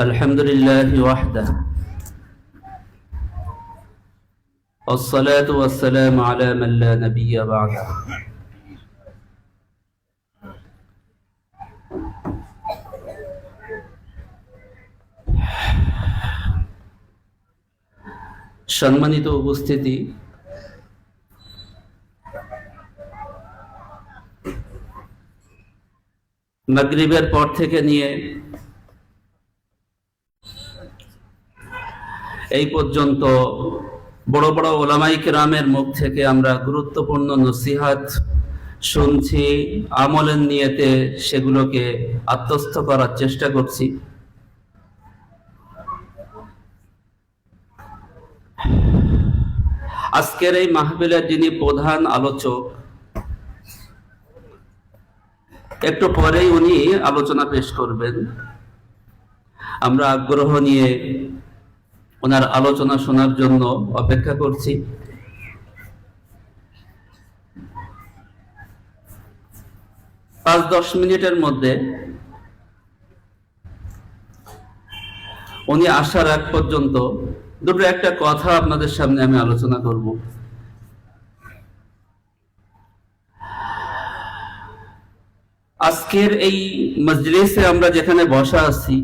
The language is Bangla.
الحمد لله وحده والصلاة والسلام على من لا نبي بعده সম্মানিত উপস্থিতি মাগরিবের পর থেকে নিয়ে এই পর্যন্ত বড় বড় ওলামাই কেরামের মুখ থেকে আমরা গুরুত্বপূর্ণ নসিহাত শুনছি, আমলের নিয়েতে সেগুলোকে আত্মস্থ করার চেষ্টা করছি। আজকের এই মাহফিলের যিনি প্রধান আলোচক, একটু পরেই উনি আলোচনা পেশ করবেন। আমরা আগ্রহ নিয়ে ওনার আলোচনা শোনার জন্য অপেক্ষা করছি। পাঁচ দশ মিনিটের মধ্যে উনি আসার আগ পর্যন্ত দুটো একটা কথা আপনাদের সামনে আমি আলোচনা করব। আজকের এই মজলিসে আমরা যেখানে বসা আছি